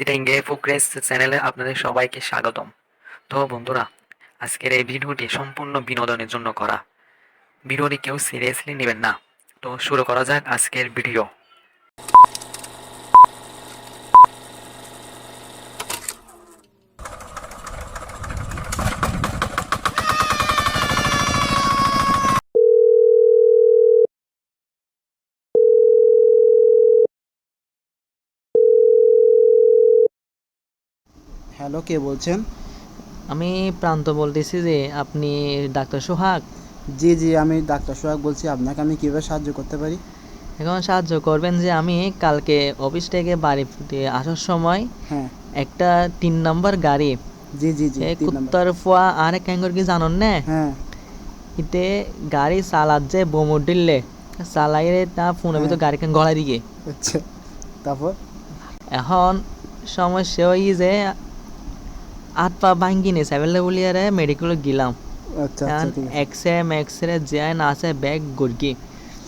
সিটিংয়ে ফুকরেস চ্যানেলে আপনাদের সবাইকে স্বাগতম। তো বন্ধুরা, আজকের এই ভিডিওটি সম্পূর্ণ বিনোদনের জন্য করা। ভিডিওটি কেউ সিরিয়াসলি নেবেন না। তো শুরু করা যাক আজকের ভিডিও। হ্যালো কে বলছেন? আমি প্রান্ত বলতেছি যে আপনি ডাক্তার সোহাগ? জি জি আমি ডাক্তার সোহাগ বলছি। আপনাকে আমি কীভাবে সাহায্য করতে পারি? এখন সাহায্য করবেন যে আমি কালকে অফিস থেকে বাড়িতে আসার সময় হ্যাঁ। একটা তিন নম্বর গাড়ি জি জি জি। কুত্তার ফুয়া আর এক ক্যাঙ্গর কি জানন না? হ্যাঁ। ইতে গাড়ি চালাত যে বোমর দিলে চালাইরে তা ফোনের ভিতর হ্যাঁ। গাড়ি কেন গড়াই দিকে আচ্ছা তারপর? এখন সমস্যা ওই যে হাত পা ভাঙ্গি নিয়েছে এবেলে বলিয়ারে মেডিকেলে গেলাম। আচ্ছা আচ্ছা ঠিক আছে। এক্স রে ম্যাক্স রে না আছে ব্যাগ গড়কি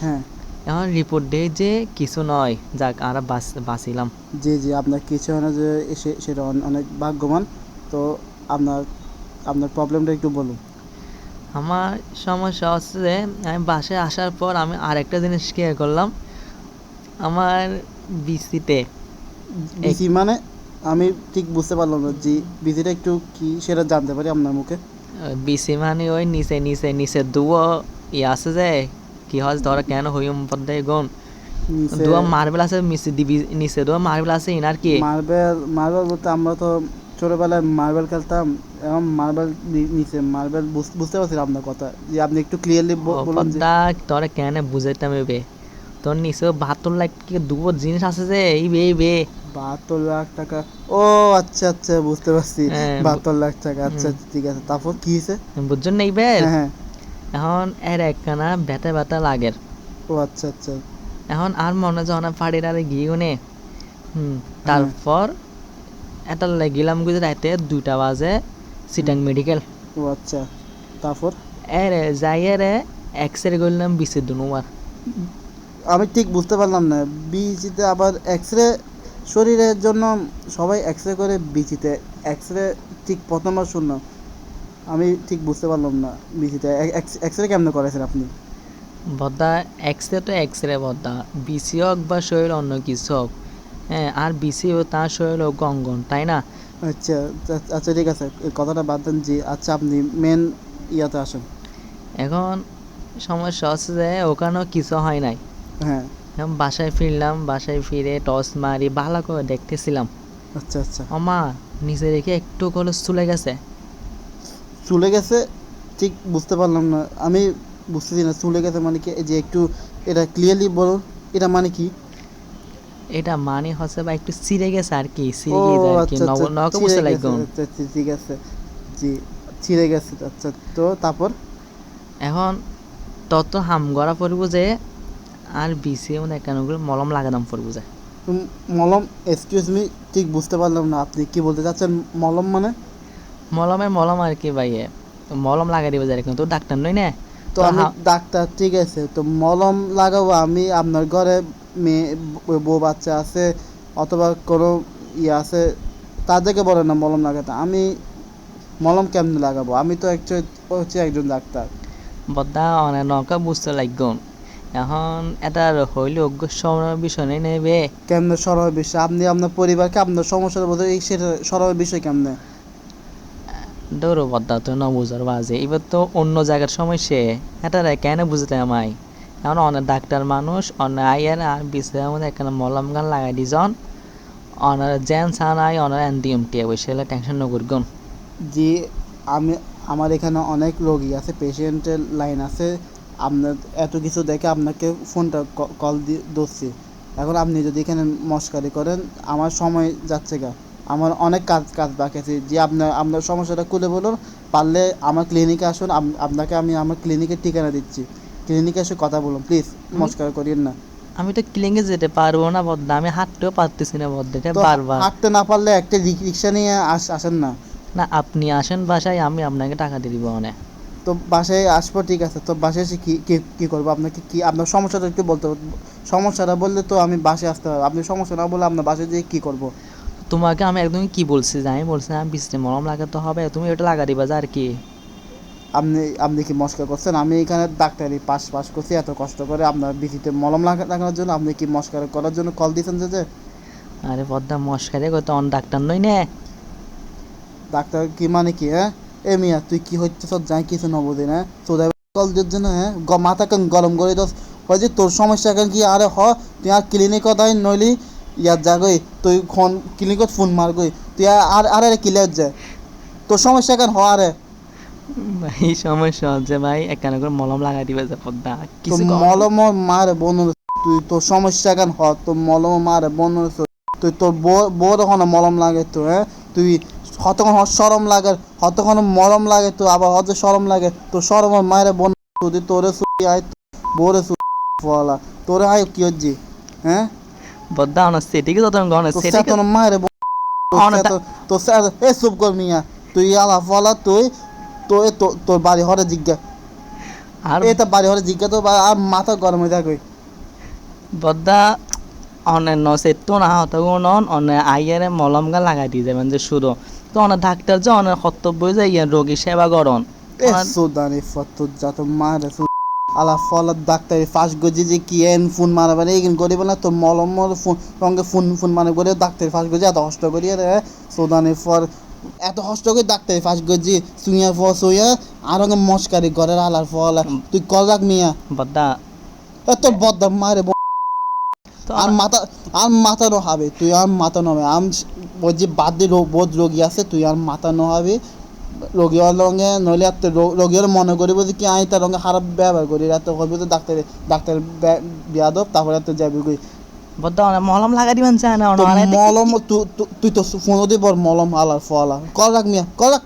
হ্যাঁ। এখন রিপোর্ট দেয় যে কিছু নয় যাক আর বাঁচ বাঁচিলাম। জি জি আপনার কিছু হয় না যে এসে সেটা অনেক ভাগ্যবান। তো আপনার আপনার প্রবলেমটা একটু বলুন। আমার সমস্যা হচ্ছে যে আমি বাসায় আসার পর আমি আরেকটা জিনিস কেয়ার করলাম। আমার বিসিতে বিসি মানে? আমি ঠিক বুঝতে পারলাম না জি বিসিটা একটু কি সেটা জানতে পারি আপনার মুখে। বিসি মানে ওই নিচে নিচে নিচে দুয়ো ই আছে যে কি হয় ধরা কেন হইম পদ্মে গুণ নিচে দুয়া মার্বেল আছে মিসে দিবি নিচে দুয়া মার্বেল আছে ইনার কি? মার্বেল মার্বেল বলতে আমরা তো ছোটবেলায় মার্বেল খেলতাম এবং মার্বেল নিচে। মার্বেল বুঝতে পারছি আপনার কথা। যে আপনি একটু ক্লিয়ারলি বলুন তোরা কেন বুঝাইতাম এবে। তোর নিচে বাহাত্তর লাখ কি দুবো জিনিস আছে যে এই বে বে। বাহাত্তর লাখ টাকা। ও আচ্ছা আচ্ছা বুঝতে পারছি। হ্যাঁ, বাহাত্তর লাখ টাকা আচ্ছা ঠিক আছে। তারপর কি হয়েছে? বুঝছেন না এইবার হ্যাঁ হ্যাঁ। এখন এর একখানা ব্যথা ব্যথা লাগের। ও আচ্ছা আচ্ছা। এখন আর মনে যখন ফাড়ির আর গিয়ে গুনে হুম তারপর এটা গেলাম গুজরাতে দুইটা বাজে সিটাং মেডিকেল। ও আচ্ছা। তারপর? এর যাই রে এক্স রে করলাম বিশে দুনুবার আমি ঠিক বুঝতে পারলাম না। বিচিতে আবার এক্স রে শরীরের জন্য সবাই এক্স রে করে বিচিতে। এক্স রে ঠিক প্রথমবার শুনলাম আমি ঠিক বুঝতে পারলাম না বিচিতে। এক্স রে কেমনে করেছেন আপনি? বদ্দা এক্স রে তো এক্স রে বদ্দা বিসি হোক বা শরীর অন্য কিছু হোক হ্যাঁ আর বিসি হোক তার শরীর হোক গঙ্গন তাই না? আচ্ছা আচ্ছা, আচ্ছা ঠিক আছে। কথাটা বাদ দেন জি আচ্ছা আপনি মেন ইয়াতে আসেন। এখন সমস্যা হচ্ছে যে ওখানেও কিছু হয় নাই। হ্যাঁ। এখন বাসায় ফিরলাম বাসায় ফিরে টস মারি ভালো করে দেখতেছিলাম। আচ্ছা আচ্ছা। আমা নিচে রেখে একটু করে চলে গেছে। চলে গেছে? ঠিক বুঝতে পারলাম না। আমি বুঝতেছি না চলে গেছে মানে কি? এই যে একটু এটা ক্লিয়ারলি বলুন এটা মানে কি? এটা মানে হচ্ছে বা একটু চিড়ে গেছে আর কি গিয়ে যায় আর কি নব নক ছিঁড়ে বুঝতে গেছে, আচ্ছা ঠিক আছে। জি ছিঁড়ে গেছে আচ্ছা। তো তারপর? এখন তত হাম গড়া পড়ব যে আর বিসি মানে কেন করে মলম লাগাদাম পড়ব যে মলম এক্সকিউজ মি ঠিক বুঝতে পারলাম না। আপনি কি বলতে চাচ্ছেন মলম মানে? মলমের মলম আর কি ভাইয়ে তো মলম লাগাই দিব যায় কিন্তু ডাক্তার নই না? তো আমি ডাক্তার ঠিক আছে। তো মলম লাগাবো আমি আপনার ঘরে মেয়ে বউ বাচ্চা আছে অথবা কোনো ইয়ে আছে তাদেরকে বলে না মলম লাগাতে। আমি মলম কেমনে লাগাবো? আমি তো একচুয়ালি হচ্ছে একজন ডাক্তার। বদ্দা অনেক নৌকা বুঝতে লাগবে এখন এটা হইলে অজ্ঞ সময় বিষয় নেই নেবে কেমনে সরল বিষয়? আপনি আপনার পরিবারকে আপনার সমস্যার বলতে এই সরল বিষয় কেমনে? দৌড়ো বদ্দা তো ন বুঝার বাজে। এবার তো অন্য জায়গার সমস্যা এটা কেন বুঝতে আমায়? এখন অনেক ডাক্তার মানুষ অনেক আইয়ার আর বিশ্রামের মধ্যে এখানে মলম গান লাগাই দিজন অনার জেন সান আই অনার অ্যান্টিএম টিয়া বসে টেনশন নকরগুন জি আমি আমার এখানে অনেক রোগী আছে পেশেন্টের লাইন আছে। আপনার এত কিছু দেখে আপনাকে ফোনটা কল দিয়ে দোষছি এখন আপনি যদি এখানে মস্কারি করেন আমার সময় যাচ্ছে গা। আমার অনেক কাজ কাজ বাকি আছে। যে আপনার আপনার সমস্যাটা খুলে বলুন পারলে আমার ক্লিনিকে আসুন আপনাকে আমি আমার ক্লিনিকের ঠিকানা দিচ্ছি। ক্লিনিকে এসে কথা বলুন প্লিজ মস্কার করিয়েন না। আমি তো ক্লিনিকে যেতে পারব না বদ্দা আমি হাঁটতেও পারতেছি না বদ্দা এটা বারবার। হাঁটতে না পারলে একটা রিক- রিক্সা নিয়ে আস আসেন না। না আপনি আসেন বাসায় আমি আপনাকে টাকা দিয়ে দিব অনেক। তো বাসায় আসব ঠিক আছে। তো বাসায় এসে কি কি কি করব? আপনাকে কি আপনার সমস্যাটা একটু বলতে হবে। সমস্যাটা বললে তো আমি বাসায় আসতে পারব। আপনি সমস্যা না বললে আপনার বাসায় যেয়ে কি করব? তোমাকে আমি একদমই কি বলছি যে আমি বলছি আমি বৃষ্টি মলম লাগাতে হবে। তুমি ওটা লাগা দিবা যা আর কি। আপনি আপনি কি মস্কা করছেন? আমি এখানে ডাক্তারি পাস পাশ করছি এত কষ্ট করে আপনার বিচিতে মলম লাগা- লাগানোর জন্য আপনি কি মস্কার করার জন্য কল দিয়েছেন যে আরে পদ্মা মশকারে কই তো অন ডাক্তার নই নে। ডাক্তার কি মানে কি হ্যাঁ? এ মিয়া তুই কি হচ্ছে সব যাই কিছু নবদিন হ্যাঁ চোদাই কল জন্য হ্যাঁ? মাথা কেন গরম করে দোস। হয় যে তোর সমস্যা কেন কি? আরে হ তুই আর ক্লিনিক তাই নইলি ইয়ার যা গই তুই ফোন ক্লিনিকত ফোন মার গই। তুই আর আর আরে কিলিয়ার যা। তোর সমস্যা কেন হ আরে ভাই সমস্যা হচ্ছে ভাই একখানে করে মলম লাগাই দিবা যা পদ্মা কিছু মলম মারে বনুর তুই তোর সমস্যা কেন হ? তোর মলম মারে বনুর তুই তোর বউ তখন মলম লাগে তো হ্যাঁ? তুই হতক্ষণ সরম লাগে হতক্ষণ মলম লাগে তো আবার হত সরম লাগে তো সরম মায়ের বোন তুই তোরে সুই আয় বোরে ফলা তোরে আয় কি হচ্ছে? হ্যাঁ? পদ্মা অন সেটিকে তো তুমি গনে তো সেটিকে তোর মায়ের বোন তো এ চুপ কর মিয়া তুই আলা ফলা তুই তো তোর বাড়ি হরে জিজ্ঞা আর এটা বাড়ি হরে জিজ্ঞা তো আর মাথা গরম হয়ে থাকে বদ্দা অনে ন সেটটো না হতো অনে আইয়ারে মলম গা লাগাই দিয়ে যাবেন যে শুরু তো অনে ডাক্তার যে অনে কর্তব্য যে ইয়া রোগী সেবা করন সুদানি ফটো যত মারে আলা ফলার ডাক্তারি ফার্স্ট গজি যে কি এন ফোন মারাবে না এগিন করিব না তোর মলম মল ফোন সঙ্গে ফোন ফোন মানে করে ডাক্তারি ফার্স্ট গজি এত কষ্ট করি রে। সুদানি ফর এত কষ্ট করে ডাক্তারি ফার্স্ট গজি সুইয়া ফ সুইয়া আর অঙ্গে মস্কারি ঘরের আলার ফল। তুই কল রাখ মিয়া। বদ্দা। তোর বদ্দাম মারে তো আর মাথা আর মাথা নো হবে তুই আর মাথা নবে আম ওই যে বাদ বোধ রোগী আছে তুই আর মাথা নো হবে রোগীর লঙ্গে নইলে আর রোগীর মনে করিব যে কি আই তার লঙ্গে খারাপ ব্যবহার করি। এত কবি তো ডাক্তার ডাক্তার বিয়াদব তারপরে তো যাবি কই? অনে মলম লাগাই দিবেন চায় না মলম তুই তো ফোন দিব মলম আলার ফলা কল রাখ মিয়া কল রাখ।